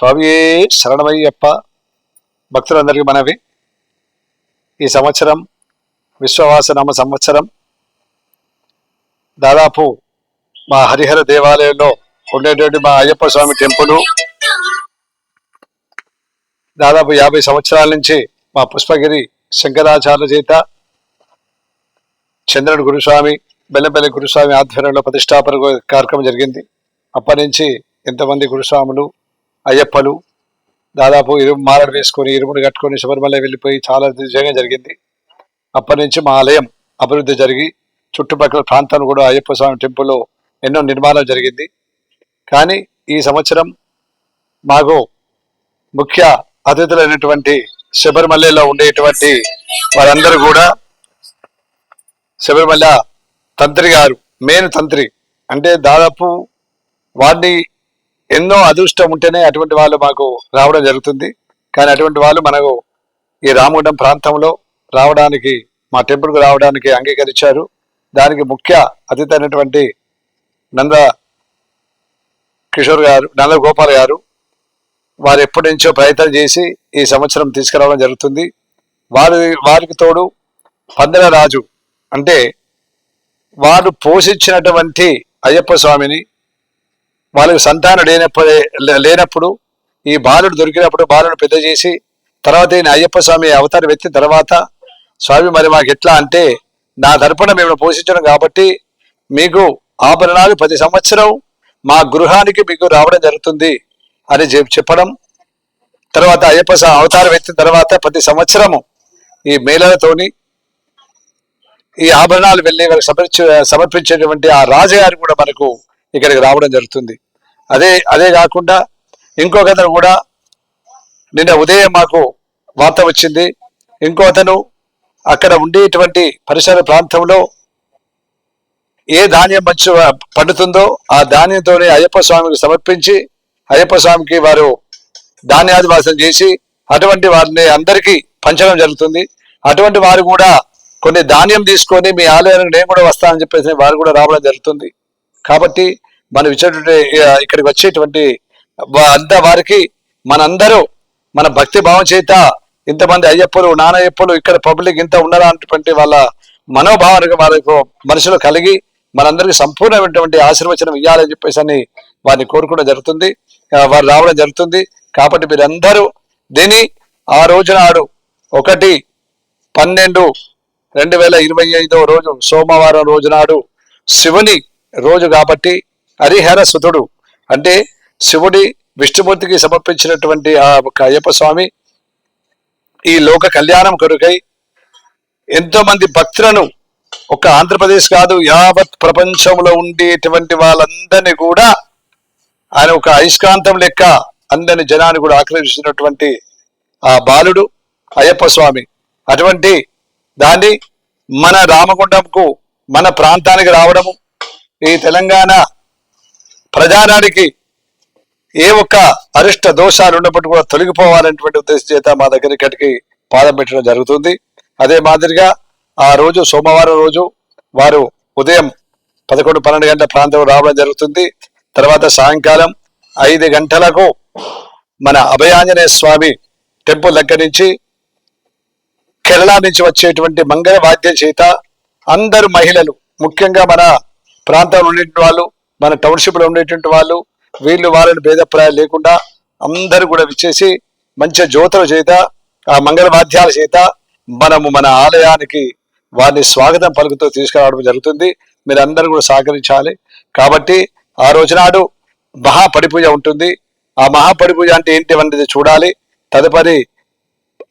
స్వామియే శరణమయ్యప్ప భక్తులందరికీ మనవి. ఈ సంవత్సరం విశ్వవాసనామ సంవత్సరం. దాదాపు మా హరిహర దేవాలయంలో ఉండేటువంటి మా అయ్యప్ప స్వామి టెంపుల్. దాదాపు యాభై సంవత్సరాల నుంచి మా పుష్పగిరి శంకరాచార్య చేత చంద్రుడు గురుస్వామి బెల్లంపల్లి గురుస్వామి ఆధ్వర్యంలో ప్రతిష్టాపన కార్యక్రమం జరిగింది. అప్పటి నుంచి ఎంతమంది గురుస్వాములు అయ్యప్పలు దాదాపు ఇరుము మాలడు వేసుకొని ఇరుముడు కట్టుకొని శబరిమల వెళ్ళిపోయి చాలా విజయంగా జరిగింది. అప్పటి నుంచి మా ఆలయం అభివృద్ధి జరిగి చుట్టుపక్కల ప్రాంతాలు కూడా అయ్యప్ప స్వామి టెంపుల్లో ఎన్నో నిర్మాణం జరిగింది. కానీ ఈ సంవత్సరం మాకు ముఖ్య అతిథులైనటువంటి శబరిమలలో ఉండేటువంటి వారందరూ కూడా శబరిమల తంత్రి గారు మెయిన్ తంత్రి. అంటే దాదాపు వారిని ఎన్నో అదృష్టం ఉంటేనే అటువంటి వాళ్ళు మాకు రావడం జరుగుతుంది. కానీ అటువంటి వాళ్ళు మనకు ఈ రామగుండం ప్రాంతంలో రావడానికి మా టెంపుల్కు రావడానికి అంగీకరించారు. దానికి ముఖ్య అతిథి అయినటువంటి నంద కిషోర్ గారు నంద గోపాల్ గారు వారు ఎప్పటి నుంచో ప్రయత్నం చేసి ఈ సంవత్సరం తీసుకురావడం జరుగుతుంది. వారి వారికి తోడు పందెల రాజు అంటే వారు పోషించినటువంటి అయ్యప్ప స్వామిని వాళ్ళకి సంతానం లేనప్పుడు లేనప్పుడు ఈ బాలుడు దొరికినప్పుడు బాలుడు పెద్ద చేసి తర్వాత ఈయన అయ్యప్ప స్వామి అవతారం ఎత్తిన తర్వాత స్వామి మరి మాకు ఎట్లా అంటే నా తరపున మేము పోషించడం కాబట్టి మీకు ఆభరణాలు ప్రతి సంవత్సరం మా గృహానికి మీకు రావడం జరుగుతుంది అని చెప్పడం. తర్వాత అయ్యప్ప అవతారం ఎత్తిన తర్వాత ప్రతి సంవత్సరము ఈ మేళలతోని ఈ ఆభరణాలు వెళ్ళి వాళ్ళకి సమర్పించేటువంటి ఆ రాజగారు కూడా మనకు ఇక్కడికి రావడం జరుగుతుంది. అదే అదే కాకుండా ఇంకొక అతను కూడా నిన్న ఉదయం మాకు వార్త వచ్చింది. ఇంకో అతను అక్కడ ఉండేటువంటి పరిసర ప్రాంతంలో ఏ ధాన్యం మంచి పండుతుందో ఆ ధాన్యంతోనే అయ్యప్ప స్వామికి సమర్పించి అయ్యప్ప స్వామికి వారు ధాన్యాదివాసం చేసి అటువంటి వారిని అందరికీ పంచడం జరుగుతుంది. అటువంటి వారు కూడా కొన్ని ధాన్యం తీసుకొని మీ ఆలయానికి నేను కూడా వస్తానని చెప్పేసి వారు కూడా రావడం జరుగుతుంది. కాబట్టి మనం ఇచ్చేటువంటి ఇక్కడికి వచ్చేటువంటి అంత అంతా వారికి మనందరూ మన భక్తి భావం చేత ఇంతమంది అయ్యప్పలు నానయ్యప్పలు ఇక్కడ పబ్లిక్ ఇంత ఉన్నారా అన్నటువంటి వాళ్ళ మనోభావానికి వాళ్ళకు మనసులో కలిగి మనందరికీ సంపూర్ణమైనటువంటి ఆశీర్వచనం ఇవ్వాలని చెప్పేసి అని వారిని కోరుకోవడం జరుగుతుంది. వారు రావడం జరుగుతుంది. కాబట్టి మీరందరూ దీని ఆ రోజు నాడు ఒకటి పన్నెండు రెండు వేల ఇరవై ఐదో రోజు సోమవారం రోజు నాడు శివుని రోజు కాబట్టి హరిహర సుతుడు అంటే శివుడి విష్ణుమూర్తికి సమర్పించినటువంటి ఆ ఒక అయ్యప్ప స్వామి ఈ లోక కళ్యాణం కొరకై ఎంతో మంది భక్తులను ఒక ఆంధ్రప్రదేశ్ కాదు యావత్ ప్రపంచంలో ఉండేటువంటి వాళ్ళందరినీ కూడా ఆయన ఒక అయస్కాంతం లెక్క అందరిని జనాన్ని కూడా ఆకర్షించినటువంటి ఆ బాలుడు అయ్యప్ప స్వామి. అటువంటి దాన్ని మన రామగుండంకు మన ప్రాంతానికి రావడము ఈ తెలంగాణ ప్రజానానికి ఏ ఒక్క అరిష్ట దోషాలు ఉన్నప్పటికీ కూడా తొలగిపోవాలనేటువంటి ఉద్దేశం చేత మా దగ్గర ఇక్కడికి పాదం పెట్టడం జరుగుతుంది. అదే మాదిరిగా ఆ రోజు సోమవారం రోజు వారు ఉదయం పదకొండు పన్నెండు గంటల ప్రాంతం రావడం జరుగుతుంది. తర్వాత సాయంకాలం ఐదు గంటలకు మన అభయాంజనేయ స్వామి టెంపుల్ దగ్గర నుంచి కేరళ నుంచి వచ్చేటువంటి మంగళ వాద్యం చేత అందరు మహిళలు ముఖ్యంగా మన ప్రాంతంలో ఉండేటువంటి వాళ్ళు మన టౌన్షిప్లో ఉండేటువంటి వాళ్ళు వీళ్ళు వాళ్ళని భేదప్రాయాలు లేకుండా అందరూ కూడా విచ్చేసి మంచి జ్యోతుల చేత ఆ మంగళవాద్యాల చేత మనము మన ఆలయానికి వారిని స్వాగతం పలుకుతూ తీసుకురావడం జరుగుతుంది. మీరు అందరూ కూడా సహకరించాలి. కాబట్టి ఆ రోజు నాడు మహాపడిపూజ ఉంటుంది. ఆ మహాపడిపూజ అంటే ఏంటి అనేది చూడాలి. తదుపరి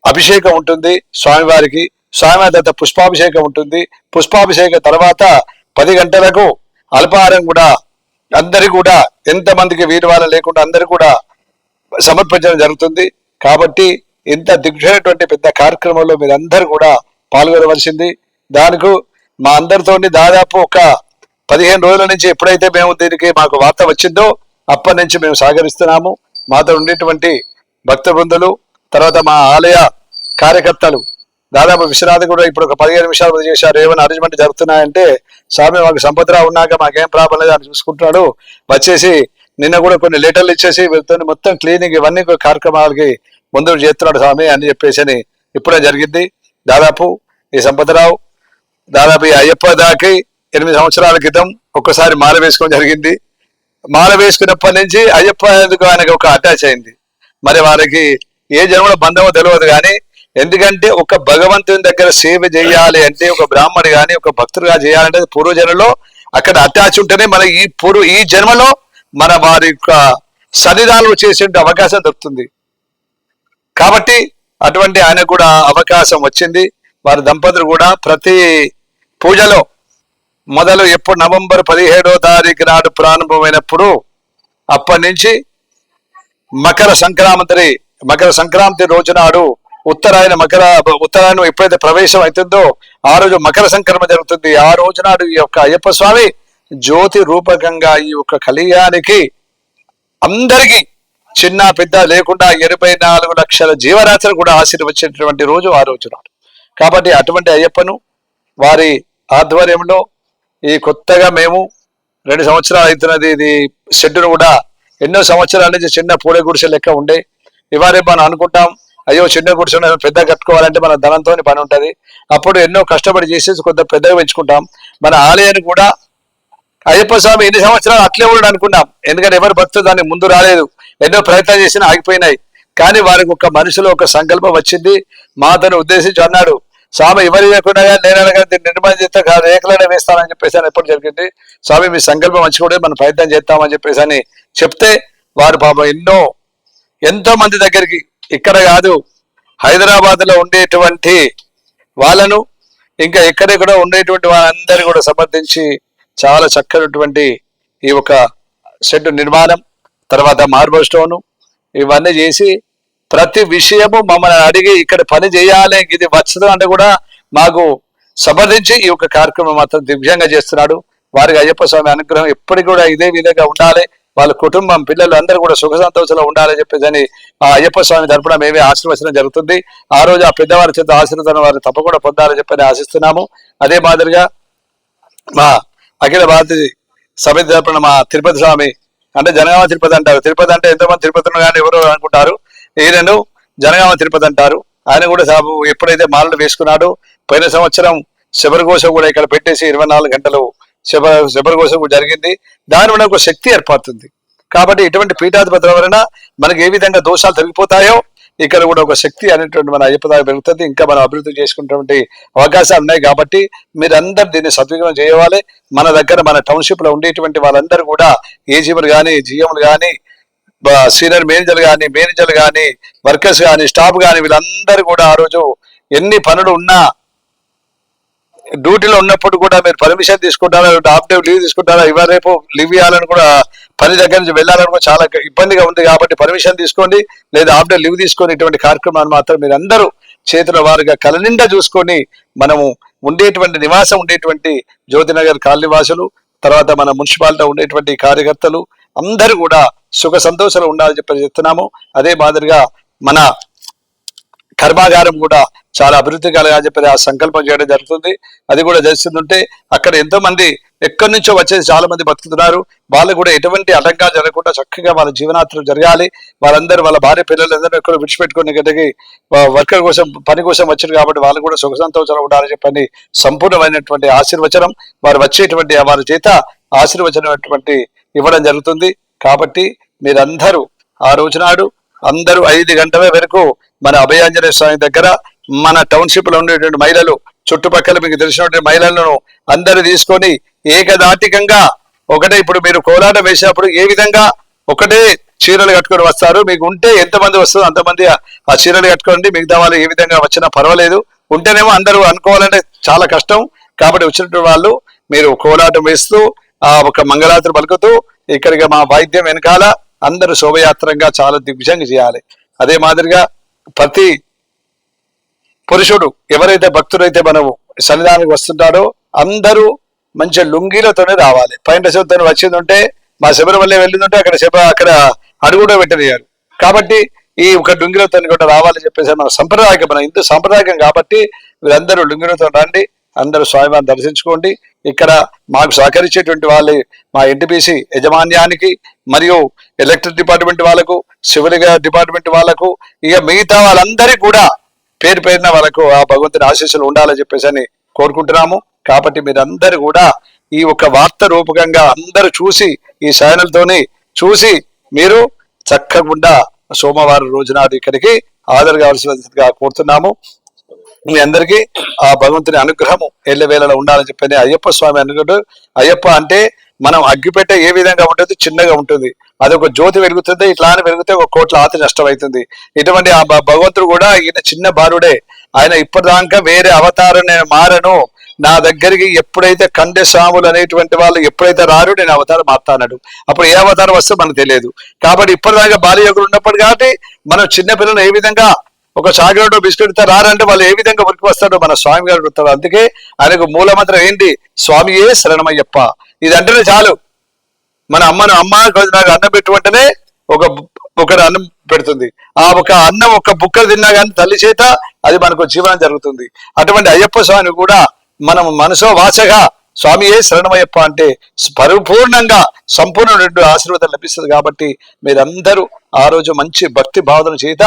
అభిషేకం ఉంటుంది స్వామివారికి. స్వామివారి తర్వాత పుష్పాభిషేకం ఉంటుంది. పుష్పాభిషేకం తర్వాత పది గంటలకు అల్పాహారం కూడా అందరి కూడా ఎంతమందికి వీరవాల లేకుండా అందరు కూడా సమర్పించడం జరుగుతుంది. కాబట్టి ఇంత దిగ్జైనటువంటి పెద్ద కార్యక్రమంలో మీరందరూ కూడా పాల్గొనవలసింది. దానికి మా అందరితోని దాదాపు ఒక పదిహేను రోజుల నుంచి ఎప్పుడైతే మేము దీనికి మాకు వార్త వచ్చిందో అప్పటి నుంచి మేము సహకరిస్తున్నాము మాతో ఉండేటువంటి భక్త బృందులు తర్వాత మా ఆలయ కార్యకర్తలు దాదాపు విశ్వనాథ్ కూడా ఇప్పుడు ఒక పదిహేను నిమిషాలు చేశారు. ఏమైనా అరేంజ్మెంట్ జరుగుతున్నాయంటే స్వామి మాకు సంపదరా ఉన్నాక మాకేం ప్రాబ్లం లేదు అని చూసుకుంటున్నాడు. వచ్చేసి నిన్న కూడా కొన్ని లెటర్లు ఇచ్చేసి వెళ్తుంది మొత్తం క్లీనింగ్ ఇవన్నీ కార్యక్రమాలకి ముందు చేస్తున్నాడు స్వామి అని చెప్పేసి అని ఇప్పుడే జరిగింది. దాదాపు ఈ సంపదరావు దాదాపు ఈ అయ్యప్ప దాకి ఎనిమిది సంవత్సరాల క్రితం ఒక్కసారి మాల వేసుకోవడం జరిగింది. మాల వేసుకున్నప్పటి నుంచి అయ్యప్ప ఎందుకు ఆయనకు ఒక అటాచ్ అయింది? మరి వారికి ఏ జన్మలో బంధమో తెలియదు కానీ ఎందుకంటే ఒక భగవంతుని దగ్గర సేవ చేయాలి అంటే ఒక బ్రాహ్మడు కానీ ఒక భక్తుడుగా చేయాలంటే పూర్వజన్మలో అక్కడ అటాచ్ ఉంటేనే మన ఈ పూర్వ ఈ జన్మలో మన వారి యొక్క సన్నిధానం చేసే అవకాశం దొరుకుతుంది. కాబట్టి అటువంటి ఆయన కూడా అవకాశం వచ్చింది. వారి దంపతులు కూడా ప్రతి పూజలో మొదలు ఎప్పుడు నవంబర్ పదిహేడో తారీఖు నాడు ప్రారంభమైనప్పుడు అప్పటి నుంచి మకర సంక్రాంతి మకర సంక్రాంతి రోజు నాడు ఉత్తరాయణ మకర ఉత్తరాయణం ఎప్పుడైతే ప్రవేశం అవుతుందో ఆ రోజు మకర సంక్రమణ జరుగుతుంది. ఆ రోజు నాడు ఈ యొక్క అయ్యప్ప స్వామి జ్యోతి రూపకంగా ఈ యొక్క కలియానికి అందరికీ చిన్న పెద్ద లేకుండా ఇరవై నాలుగు లక్షల జీవరాశులు కూడా ఆశీర్వచ్చేటటువంటి రోజు ఆ రోజు నాడు. కాబట్టి అటువంటి అయ్యప్పను వారి ఆధ్వర్యంలో ఈ కొత్తగా మేము రెండు సంవత్సరాలు అవుతున్నది. ఇది షెడ్డును కూడా ఎన్నో సంవత్సరాల నుంచి చిన్న పూడే గుడిసె లెక్క ఉండే. ఇవాళ మనం అనుకుంటాం అయ్యో చిన్న కూర్చొని పెద్ద కట్టుకోవాలంటే మన ధనంతో పని ఉంటుంది. అప్పుడు ఎన్నో కష్టపడి చేసేసి కొంత పెద్దగా పెంచుకుంటాం. మన ఆలయాన్ని కూడా అయ్యప్ప స్వామి ఎన్ని సంవత్సరాలు అట్లే ఉండడు అనుకున్నాం. ఎందుకంటే ఎవరు భక్తులు దానికి ముందు రాలేదు. ఎన్నో ప్రయత్నాలు చేసినా ఆగిపోయినాయి. కానీ వారికి ఒక మనసులో ఒక సంకల్పం వచ్చింది. మాతను ఉద్దేశించి అన్నాడు స్వామి ఎవరు లేకుండా నేను అనగా నిర్మాణం చేస్తే కాదు రేఖలనే వేస్తానని చెప్పేసి అని ఎప్పుడు జరిగింది. స్వామి మీ సంకల్పం మంచి కూడా మనం ప్రయత్నం చేస్తామని చెప్పేసి అని చెప్తే వారు పాపం ఎన్నో ఎంతో మంది దగ్గరికి ఇక్కడ కాదు హైదరాబాద్లో ఉండేటువంటి వాళ్ళను ఇంకా ఎక్కడెక్కడ ఉండేటువంటి వాళ్ళందరూ కూడా సమర్థించి చాలా చక్కనటువంటి ఈ ఒక షెడ్ నిర్మాణం తర్వాత మార్బల్ స్టోను ఇవన్నీ చేసి ప్రతి విషయము మమ్మల్ని అడిగి ఇక్కడ పని చేయాలి ఇది వచ్చదు అంటే కూడా మాకు సమర్థించి ఈ యొక్క కార్యక్రమం మాత్రం దివ్యంగా చేస్తున్నాడు. వారికి అయ్యప్ప స్వామి అనుగ్రహం ఎప్పటికి కూడా ఇదే విధంగా ఉండాలి. వాళ్ళ కుటుంబం పిల్లలు అందరూ కూడా సుఖ సంతోషంలో ఉండాలని చెప్పేసి అని ఆ అయ్యప్ప స్వామి తరపున మేమే ఆశీర్వచనం జరుగుతుంది. ఆ రోజు ఆ పెద్దవారి చేత ఆశీర్వదనం వారు తప్పకుండా పొందాలని చెప్పని ఆశిస్తున్నాము. అదే మాదిరిగా మా అఖిల భారత సమితి తరపున మా తిరుపతి స్వామి అంటే జనగామ తిరుపతి అంటారు. తిరుపతి అంటే ఎంతమంది తిరుపతి కానీ ఎవరు అనుకుంటారు. ఈయనను జనగామ తిరుపతి అంటారు. ఆయన కూడా సాబు ఎప్పుడైతే మాలలు వేసుకున్నాడో పోయిన సంవత్సరం శబరికోశం కూడా ఇక్కడ పెట్టేసి ఇరవై నాలుగు గంటలు శబ శబరికోశం కోసం జరిగింది. దాని వల్ల ఒక శక్తి ఏర్పడుతుంది. కాబట్టి ఇటువంటి పీఠాధిపతుల వలన మనకి ఏ విధంగా దోషాలు తొలగిపోతాయో ఇక్కడ కూడా ఒక శక్తి అనేటువంటి మన అయ్యప్పదాయ పెరుగుతుంది. ఇంకా మనం అభివృద్ధి చేసుకున్నటువంటి అవకాశాలు ఉన్నాయి కాబట్టి మీరందరూ దీన్ని సద్వినియోగం చేయవాలి. మన దగ్గర మన టౌన్షిప్లో ఉండేటువంటి వాళ్ళందరూ కూడా ఏజీఎంలు కానీ జిఎంలు కానీ సీనియర్ మేనేజర్లు కానీ మేనేజర్లు కానీ వర్కర్స్ కానీ స్టాఫ్ కానీ వీళ్ళందరూ కూడా ఆ రోజు ఎన్ని పనులు ఉన్నా డ్యూటీలో ఉన్నప్పుడు కూడా మీరు పర్మిషన్ తీసుకుంటారా హాఫ్ డే లీవ్ తీసుకుంటారా? ఇవాళ రేపు లీవ్ ఇవ్వాలని కూడా పని దగ్గర నుంచి వెళ్ళాలని కూడా చాలా ఇబ్బందిగా ఉంది కాబట్టి పర్మిషన్ తీసుకోండి లేదా హాఫ్ డే లీవ్ తీసుకొని ఇటువంటి కార్యక్రమాన్ని మాత్రం మీరు అందరూ చేతుల వారుగా కలనిండా చూసుకొని మనము ఉండేటువంటి నివాసం ఉండేటువంటి జ్యోతినగర్ కాలనివాసులు తర్వాత మన మున్సిపాలిటీ ఉండేటువంటి కార్యకర్తలు అందరూ కూడా సుఖ సంతోషాలు ఉండాలని చెప్పి చెప్తున్నాము. అదే మాదిరిగా మన కర్మాగారం కూడా చాలా అభివృద్ధి కలగా చెప్పి ఆ సంకల్పం చేయడం జరుగుతుంది. అది కూడా జరుగుతుంటే అక్కడ ఎంతో మంది ఎక్కడి నుంచో వచ్చేసి చాలా మంది బతుకుతున్నారు. వాళ్ళు కూడా ఎటువంటి ఆటంకాలు జరగకుండా చక్కగా వాళ్ళ జీవనాత్రం జరగాలి. వాళ్ళందరూ వాళ్ళ భార్య పిల్లలందరూ ఎక్కడ విడిచిపెట్టుకుని గడ్డకి వర్కర్ కోసం పని కోసం వచ్చారు కాబట్టి వాళ్ళు కూడా సుఖ సంతోషాలు ఉండాలని చెప్పని సంపూర్ణమైనటువంటి ఆశీర్వచనం వారు వచ్చేటువంటి వారి చేత ఆశీర్వచనటువంటి ఇవ్వడం జరుగుతుంది. కాబట్టి మీరందరూ ఆ రోజునాడు అందరూ ఐదు గంటల వరకు మన అభయాంజనేయ స్వామి దగ్గర మన టౌన్షిప్లో ఉండేటువంటి మహిళలు చుట్టుపక్కల మీకు తెలిసినటువంటి మహిళలను అందరూ తీసుకొని ఏకదాటికంగా ఒకటే ఇప్పుడు మీరు కోలాటం వేసినప్పుడు ఏ విధంగా ఒకటే చీరలు కట్టుకొని వస్తారు? మీకు ఉంటే ఎంతమంది వస్తుందో అంతమంది ఆ- చీరలు కట్టుకోండి. మిగతా వాళ్ళు ఏ విధంగా వచ్చినా పర్వాలేదు. ఉంటేనేమో అందరూ అనుకోవాలంటే చాలా కష్టం. కాబట్టి వచ్చినటువంటి వాళ్ళు మీరు కోలాటం వేస్తూ ఆ ఒక మంగళాత్రి పలుకుతూ ఇక్కడికి మా వాయిద్యం వెనకాల అందరూ శోభయాత్రంగా చాలా దిగ్విజంగా చేయాలి. అదే మాదిరిగా ప్రతి పురుషుడు ఎవరైతే భక్తుడైతే మనము సన్నిధానానికి వస్తుంటాడో అందరూ మంచి లుంగీలతోనే రావాలి. పైన శివతను వచ్చిందంటే మా శబరిమల వెళ్ళిందంటే అక్కడ శబ అక్కడ అడుగుడో పెట్టనియారు కాబట్టి ఈ ఒక లుంగిలతో కూడా రావాలని చెప్పేసి మన సంప్రదాయం మన హిందూ సంప్రదాయం కాబట్టి వీరందరూ లుంగిలతో రండి అందరూ స్వామివారిని దర్శించుకోండి. ఇక్కడ మాకు సహకరించేటువంటి వాళ్ళు మా ఎన్టీపీసీ యజమాన్యానికి మరియు ఎలక్ట్రిక్ డిపార్ట్మెంట్ వాళ్ళకు సివిల్ డిపార్ట్మెంట్ వాళ్ళకు ఇక మిగతా వాళ్ళందరికీ కూడా పేరు పేరున వాళ్ళకు ఆ భగవంతుని ఆశీస్సులు ఉండాలని చెప్పేసి అని కోరుకుంటున్నాము. కాబట్టి మీరందరూ కూడా ఈ ఒక వార్త రూపకంగా అందరూ చూసి ఈ ఛానల్తోని చూసి మీరు చక్కకుండా సోమవారం రోజున ఇక్కడికి హాజరు కావాల్సిందిగా కోరుతున్నాము. మీ అందరికీ ఆ భగవంతుని అనుగ్రహము ఎల్లవేళలో ఉండాలని చెప్పని అయ్యప్ప స్వామి అనుకుంటూ అయ్యప్ప అంటే మనం అగ్గిపెట్ట ఏ విధంగా ఉంటుంది చిన్నగా ఉంటుంది. అది ఒక జ్యోతి వెలుగుతుంది అని పెరిగితే ఒక కోట్ల ఆతి నష్టం అవుతుంది ఇటువంటి ఆ భగవంతుడు కూడా ఈయన చిన్న బాలుడే. ఆయన ఇప్పటిదాకా వేరే అవతారం నేను మారను. నా దగ్గరికి ఎప్పుడైతే కండె స్వాములు అనేటువంటి వాళ్ళు ఎప్పుడైతే రారు నేను అవతారం మారుతానడు అప్పుడు ఏ అవతారం వస్తే మనకు తెలియదు. కాబట్టి ఇప్పటిదాకా బాల్య యోగులు ఉన్నప్పుడు కాబట్టి మనం చిన్న పిల్లలు ఏ విధంగా ఒక చాక్లెట్ బిస్కెట్తో రారంటే వాళ్ళు ఏ విధంగా ఉరికి వస్తాడో మన స్వామి గారు వస్తారు అందుకే ఆయనకు మూలమంత్రం ఏంటి? స్వామియే శరణమయ్యప్ప. ఇది అంటేనే చాలు. మన అమ్మను అమ్మ నాకు అన్నం పెట్టుకుంటేనే ఒక ఒకరు అన్నం పెడుతుంది. ఆ ఒక అన్నం ఒక బుక్క తిన్నా కానీ తల్లి చేత అది మనకు జీవనం జరుగుతుంది. అటువంటి అయ్యప్ప స్వామిని కూడా మనం మనసో వాచగా స్వామియే శరణమయ్యప్ప అంటే పరిపూర్ణంగా సంపూర్ణ రెండు ఆశీర్వాదం లభిస్తుంది కాబట్టి మీరందరూ ఆ రోజు మంచి భక్తి భావన చేత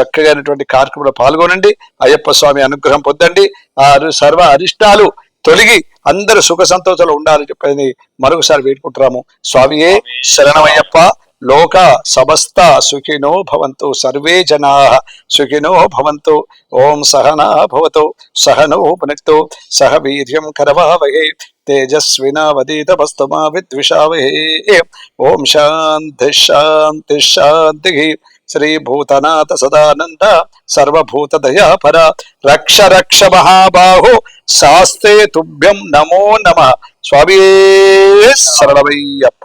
చక్కగానటువంటి కార్యక్రమంలో పాల్గొనండి. అయ్యప్ప స్వామి అనుగ్రహం పొందండి. ఆ సర్వ అరిష్టాలు తొలగి అందరూ సుఖ సంతోషాలు ఉండాలని చెప్పని మరొకసారి వేడుకుంటున్నాము. స్వామియే శరణమయ్యప్ప. లోక సమస్త సుఖినో భవంతు. సర్వే జనా సుఖినో భవంతు. ఓం సహనా భవతు. సహనో పునక్తు. సహ వీర్యం కరవావహే. తేజస్వినావదీతమస్తమా విద్విషావహే. ఓం శాంతి శాంతి శాంతి. శ్రీభూతనాథ సదానంద సర్వభూత దయాపర రక్ష రక్ష మహాబాహు శాస్తే తుభ్యం నమో నమ. స్వామి సరళమయ్యప్ప